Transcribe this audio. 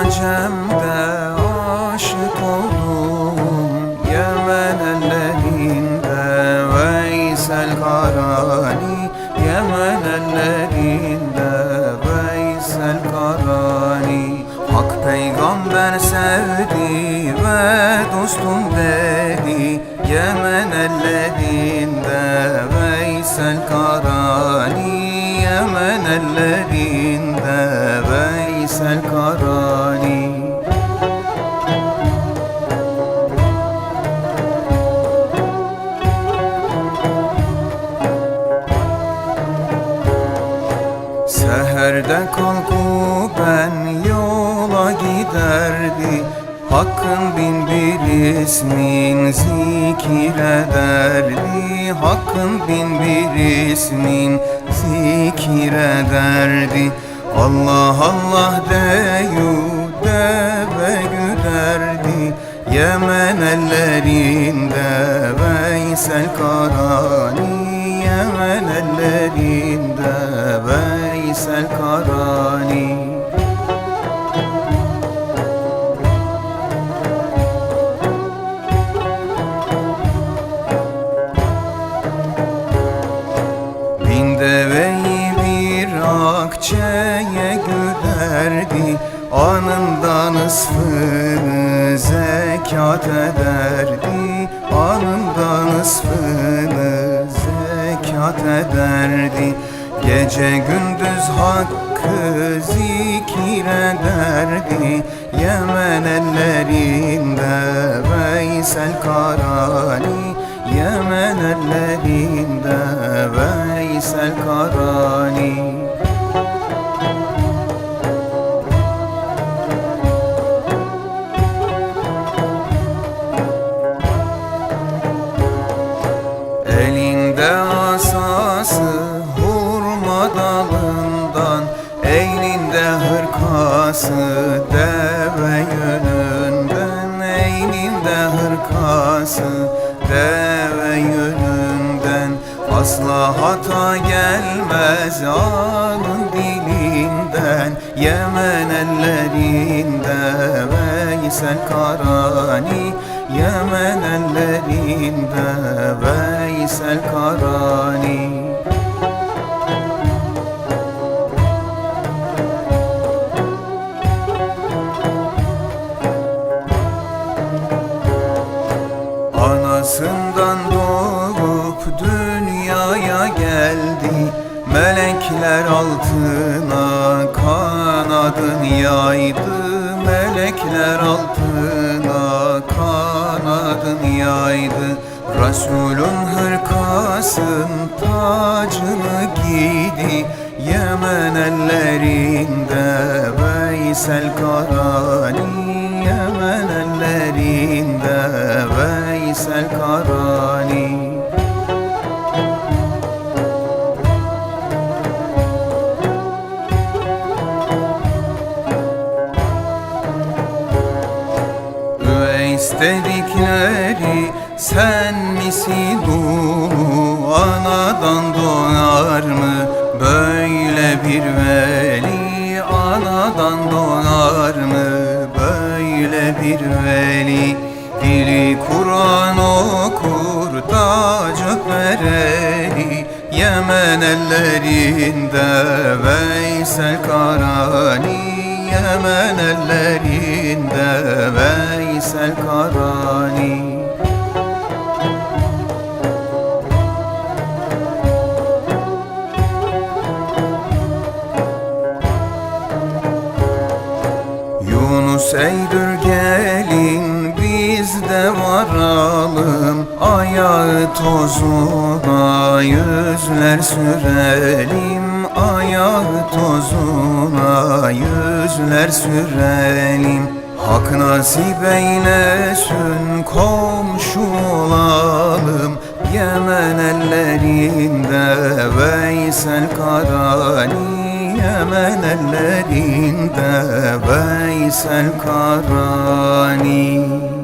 Acem'de aşık oldum. Yemen ellerinde Veysel Karani. Yemen ellerinde Veysel Karani. Hak peygamber sevdi ve dostum dedi. Yemen ellerinde Veysel Karani. Yemen ellerinde Veysel Karani. Seherde kalkıp ben yola giderdi. Hakkın bin bir ismin zikir ederdi. Hakkın bin bir ismin zikir ederdi Allah Allah deyu deve güderdi. Yemen ellerinde Veysel Karani. Yemen ellerinde Veysel Karani Anında nısfını zekat ederdi. Anında nısfını zekat ederdi. Gece gündüz hakkı zikir ederdi. Yemen ellerinde Veysel Karani. Yemen ellerinde Veysel Karani Elinde asası hurma dalından Elinde hırkası deve yönünden Elinde hırkası deve yönünden. Asla hata gelmez anın dilinden Yemen ellerinde Veysel Karani Yemen ellerinde Veysel Karani. Anasından doğup dünyaya geldi. Melekler altına kanadın yaydı. Melekler altına kanadın yaydı. Resulün hırkasın tacını giydi. Yemen ellerinde Veysel Karani Yemen ellerinde dedikleri sen misin dulu Anadan doğar mı? Böyle bir veli Anadan doğar mı? Böyle bir veli Dili Kur'an okur tacı vereli Yemen ellerinde Veysel Karani Yemen ellerinde Veysel Karani. Yunus Eydür gelin biz de varalım Ayağı tozuna yüzler sürelim. Ayağı tozuna yüzler sürelim. Hak nasip eylesin komşu olalım. Yemen ellerinde Veysel Karani. Yemen ellerinde Veysel Karani